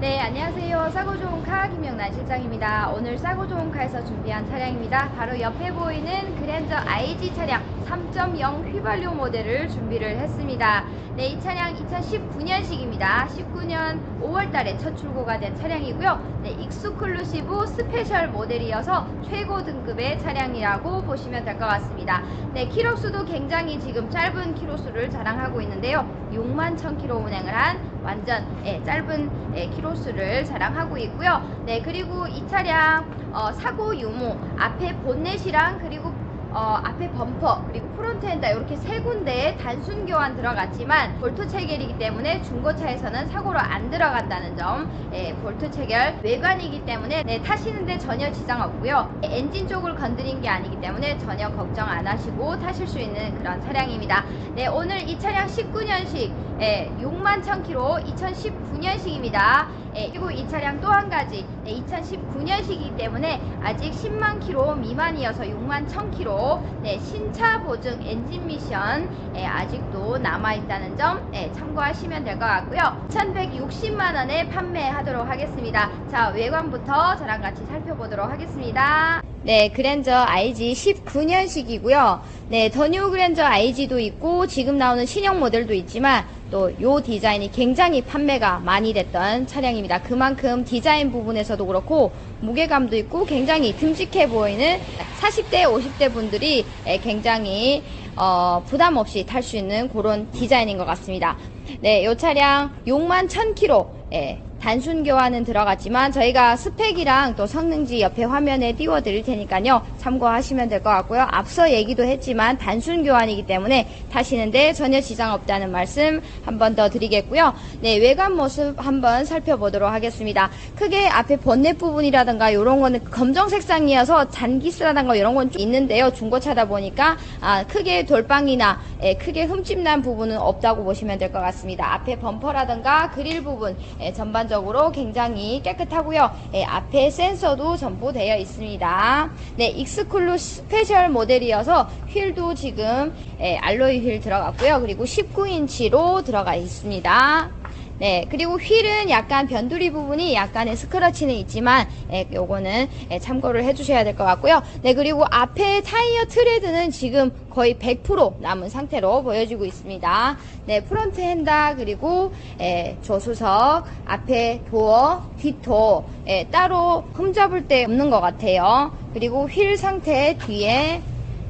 네, 안녕하세요. 싸고 좋은 카 김영란 실장입니다. 오늘 싸고 좋은 카에서 준비한 차량입니다. 바로 옆에 보이는 그랜저 IG 차량 3.0 휘발유 모델을 준비를 했습니다. 네, 이 차량 2019년식입니다. 19년 5월 달에 첫 출고가 된 차량이고요. 네, 익스클루시브 스페셜 모델이어서 최고 등급의 차량이라고 보시면 될 것 같습니다. 네, 키로수도 굉장히 지금 짧은 키로수를 자랑하고 있는데요. 6만 1000km 운행을 한 완전 예, 짧은 예, 키로수를 자랑하고 있고요. 네, 그리고 이 차량 어, 사고 유무 앞에 본넷이랑 그리고 어, 앞에 범퍼 그리고 프론트 엔더 이렇게 세 군데에 단순 교환 들어갔지만 볼트 체결이기 때문에 중고차에서는 사고로 안 들어간다는 점 예, 볼트 체결 외관이기 때문에 네, 타시는데 전혀 지장 없고요. 엔진 쪽을 건드린 게 아니기 때문에 전혀 걱정 안 하시고 타실 수 있는 그런 차량입니다. 네 오늘 이 차량 19년식 예, 6만 1000km 2019년식입니다 예, 그리고 이 차량 또 한 가지 네, 2019년식이기 때문에 아직 10만 킬로 미만이어서 6만 1000 킬로 네, 신차 보증 엔진 미션 예, 아직도 남아 있다는 점 예, 참고하시면 될 것 같고요. 1,160만 원에 판매하도록 하겠습니다. 자 외관부터 저랑 같이 살펴보도록 하겠습니다. 네, 그랜저 IG 19년식이고요. 네, 더 뉴 그랜저 IG도 있고 지금 나오는 신형 모델도 있지만 또 요 디자인이 굉장히 판매가 많이 됐던 차량입니다. 그만큼 디자인 부분에서도 그렇고 무게감도 있고 굉장히 듬직해 보이는 40대, 50대 분들이 예, 굉장히 어, 부담 없이 탈 수 있는 그런 디자인인 것 같습니다. 네, 요 차량 6만 1000km 예, 단순 교환은 들어갔지만 저희가 스펙이랑 또 성능지 옆에 화면에 띄워 드릴 테니까요. 참고하시면 될 것 같고요. 앞서 얘기도 했지만 단순 교환이기 때문에 타시는데 전혀 지장 없다는 말씀 한 번 더 드리겠고요. 네, 외관 모습 한번 살펴보도록 하겠습니다. 크게 앞에 본넷 부분이라든가 이런 거는 검정 색상이어서 잔기스라든가 이런 건 좀 있는데요. 중고차다 보니까 아, 크게 돌방이나 예, 크게 흠집 난 부분은 없다고 보시면 될 것 같습니다. 앞에 범퍼라든가 그릴 부분 예, 전반적으로 굉장히 깨끗하고요. 예, 앞에 센서도 전부 되어 있습니다. 네, 익스클루 스페셜 모델이어서 휠도 지금 예, 알로이 휠 들어갔고요. 그리고 19인치로 들어가 있습니다. 네, 그리고 휠은 약간 변두리 부분이 약간의 스크러치는 있지만, 예, 요거는 예, 참고를 해주셔야 될 것 같고요. 네, 그리고 앞에 타이어 트레드는 지금 거의 100% 남은 상태로 보여지고 있습니다. 네, 프론트 핸다 그리고 예, 조수석, 앞에 도어, 뒷도 예, 따로 흠잡을 데 없는 것 같아요. 그리고 휠 상태 뒤에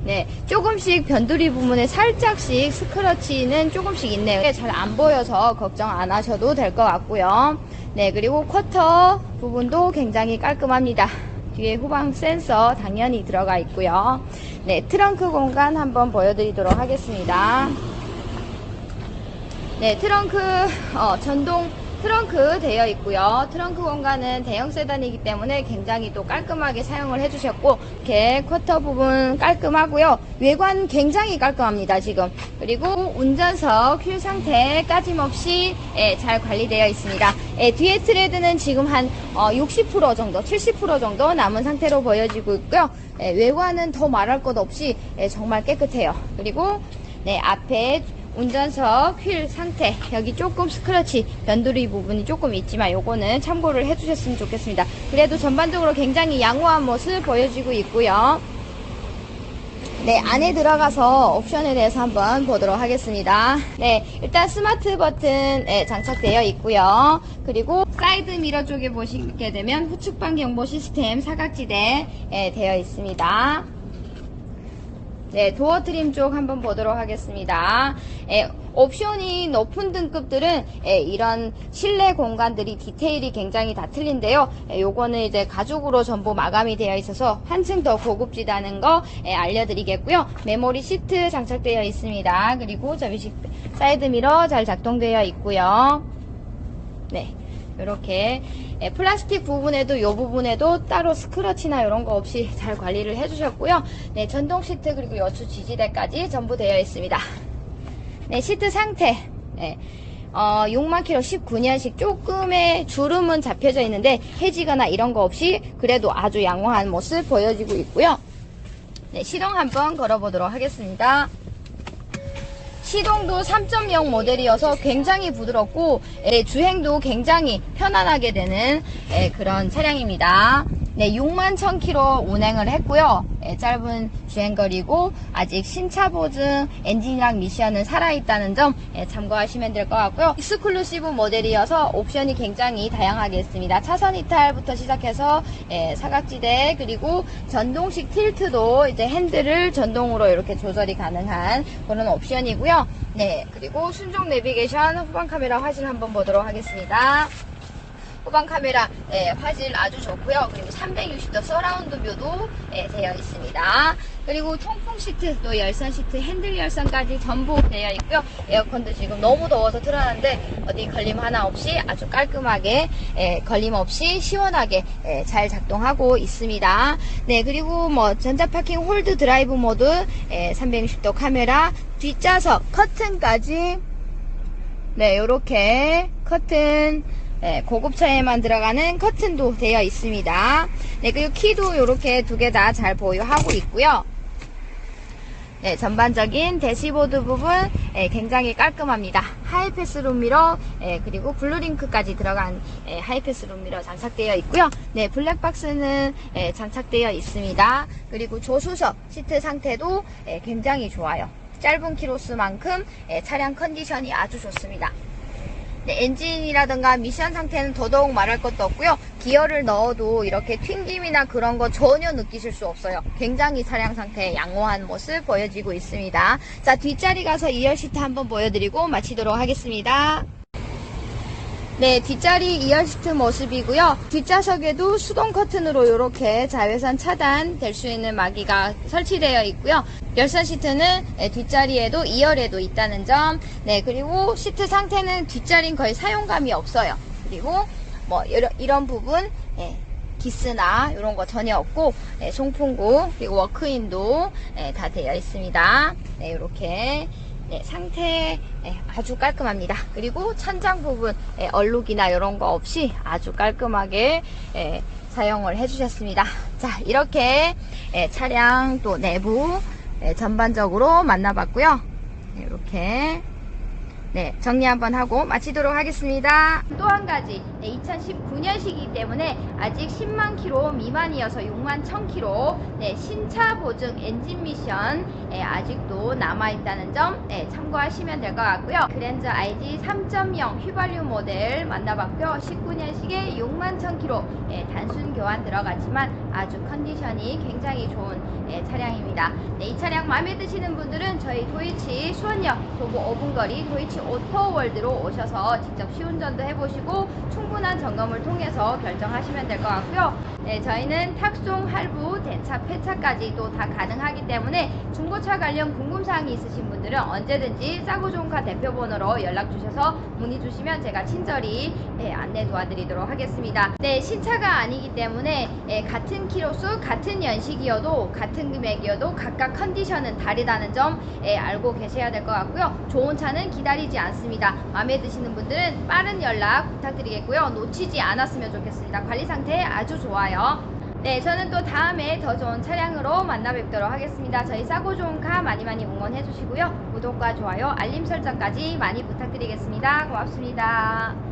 네, 조금씩 변두리 부분에 살짝씩 스크러치는 조금씩 있네요. 잘 안 보여서 걱정 안 하셔도 될 것 같고요. 네, 그리고 쿼터 부분도 굉장히 깔끔합니다. 뒤에 후방 센서 당연히 들어가 있고요. 네, 트렁크 공간 한번 보여드리도록 하겠습니다. 네, 트렁크 어, 전동 트렁크 되어 있고요. 트렁크 공간은 대형 세단이기 때문에 굉장히 또 깔끔하게 사용을 해주셨고 이렇게 쿼터 부분 깔끔하고요. 외관 굉장히 깔끔합니다. 지금 그리고 운전석 휠 상태 까짐없이 예, 잘 관리되어 있습니다. 예, 뒤에 트레드는 지금 한 60% 정도, 70% 정도 남은 상태로 보여지고 있고요. 예, 외관은 더 말할 것 없이 예, 정말 깨끗해요. 그리고 네, 앞에 운전석 휠 상태. 여기 조금 스크래치 변두리 부분이 조금 있지만 요거는 참고를 해주셨으면 좋겠습니다. 그래도 전반적으로 굉장히 양호한 모습 보여지고 있고요. 네 안에 들어가서 옵션에 대해서 한번 보도록 하겠습니다. 네 일단 스마트 버튼 네, 장착되어 있고요. 그리고 사이드 미러 쪽에 보시게 되면 후측방 경보 시스템 사각지대 예, 되어 있습니다 네, 도어 트림 쪽 한번 보도록 하겠습니다. 예, 옵션이 높은 등급들은 예, 이런 실내 공간들이 디테일이 굉장히 다 틀린데요. 예, 요거는 이제 가죽으로 전부 마감이 되어 있어서 한층 더 고급지다는 거 예, 알려드리겠고요. 메모리 시트 장착되어 있습니다. 그리고 접이식 사이드 미러 잘 작동되어 있고요. 네. 이렇게 예, 플라스틱 부분에도 이 부분에도 따로 스크러치나 이런 거 없이 잘 관리를 해주셨고요. 네, 전동 시트 그리고 여수 지지대까지 전부 되어 있습니다. 네, 시트 상태. 네. 어, 6만 킬로 19년식 조금의 주름은 잡혀져 있는데 해지거나 이런 거 없이 그래도 아주 양호한 모습 보여지고 있고요. 네, 시동 한번 걸어보도록 하겠습니다. 시동도 3.0 모델이어서 굉장히 부드럽고 예, 주행도 굉장히 편안하게 되는 예, 그런 차량입니다. 네, 6만 1000km 운행을 했고요. 예, 짧은 주행거리고 아직 신차 보증 엔진이랑 미션은 살아있다는 점 예, 참고하시면 될 것 같고요. 익스클루시브 모델이어서 옵션이 굉장히 다양하게 있습니다. 차선 이탈부터 시작해서 예, 사각지대 그리고 전동식 틸트도 이제 핸들을 전동으로 이렇게 조절이 가능한 그런 옵션이고요. 네, 그리고 순정 내비게이션 후방 카메라 화질 한번 보도록 하겠습니다. 후방 카메라 예, 화질 아주 좋고요. 그리고 360도 서라운드 뷰도 예, 되어 있습니다. 그리고 통풍 시트, 또 열선 시트, 핸들 열선까지 전부 되어 있고요. 에어컨도 지금 너무 더워서 틀어놨는데 어디 걸림 하나 없이 아주 깔끔하게 예, 걸림 없이 시원하게 예, 잘 작동하고 있습니다. 네, 그리고 뭐 전자 파킹 홀드 드라이브 모드, 예, 360도 카메라, 뒷좌석 커튼까지 네, 요렇게 커튼 네, 고급차에만 들어가는 커튼도 되어 있습니다. 네, 그리고 키도 이렇게 두 개 다 잘 보유하고 있고요. 네, 전반적인 대시보드 부분 예, 굉장히 깔끔합니다. 하이패스 룸미러 예, 그리고 블루링크까지 들어간 예, 하이패스 룸미러 장착되어 있고요. 네, 블랙박스는 예, 장착되어 있습니다. 그리고 조수석 시트 상태도 예, 굉장히 좋아요. 짧은 키로수만큼 예, 차량 컨디션이 아주 좋습니다. 네, 엔진이라든가 미션 상태는 더더욱 말할 것도 없고요. 기어를 넣어도 이렇게 튕김이나 그런 거 전혀 느끼실 수 없어요. 굉장히 차량 상태 양호한 모습 보여지고 있습니다. 자, 뒷자리 가서 2열 시트 한번 보여드리고 마치도록 하겠습니다. 네, 뒷자리 2열 시트 모습이고요. 뒷좌석에도 수동 커튼으로 이렇게 자외선 차단 될 수 있는 마기가 설치되어 있고요. 열선 시트는 네, 뒷자리에도 2열에도 있다는 점. 네, 그리고 시트 상태는 뒷자리는 거의 사용감이 없어요. 그리고 뭐 이런, 이런 부분 예, 기스나 이런 거 전혀 없고 예, 송풍구 그리고 워크인도 예, 다 되어 있습니다. 네, 이렇게 네, 상태 예, 아주 깔끔합니다. 그리고 천장 부분 예, 얼룩이나 이런 거 없이 아주 깔끔하게 예, 사용을 해주셨습니다. 자, 이렇게 예, 차량 또 내부 예, 전반적으로 만나봤고요. 네, 이렇게 네, 정리 한번 하고 마치도록 하겠습니다. 또 한 가지, 2019년식이기 때문에 아직 10만 킬로 미만이어서 6만 1000 킬로, 네, 신차 보증 엔진 미션 예, 아직도 남아있다는 점 예, 참고하시면 될 것 같고요. 그랜저 IG 3.0 휘발유 모델 만나봤고요. 19년식에 6만 1000 킬로, 예, 단순 교환 들어갔지만 아주 컨디션이 굉장히 좋은 예, 차량입니다. 네, 이 차량 마음에 드시는 분들은 저희 도이치 수원역 도보 5분 거리 도이치 오토월드로 오셔서 직접 시운전도 해보시고 충분 한 점검을 통해서 결정하시면 될 것 같고요. 네, 저희는 탁송, 할부, 대차, 폐차까지 또다 가능하기 때문에 중고차 관련 궁금사항이 있으신 분들은 언제든지 싸고 좋은 카 대표번호로 연락 주셔서 문의 주시면 제가 친절히 예, 안내 도와드리도록 하겠습니다. 네, 신차가 아니기 때문에 예, 같은 키로수, 같은 연식이어도 같은 금액이어도 각각 컨디션은 다르다는 점 예, 알고 계셔야 될 것 같고요. 좋은 차는 기다리지 않습니다. 마음에 드시는 분들은 빠른 연락 부탁드리겠고요. 놓치지 않았으면 좋겠습니다. 관리 상태 아주 좋아요. 네, 저는 또 다음에 더 좋은 차량으로 만나 뵙도록 하겠습니다. 저희 싸고 좋은 카 많이 많이 응원해 주시고요. 구독과 좋아요, 알림 설정까지 많이 부탁드리겠습니다. 고맙습니다.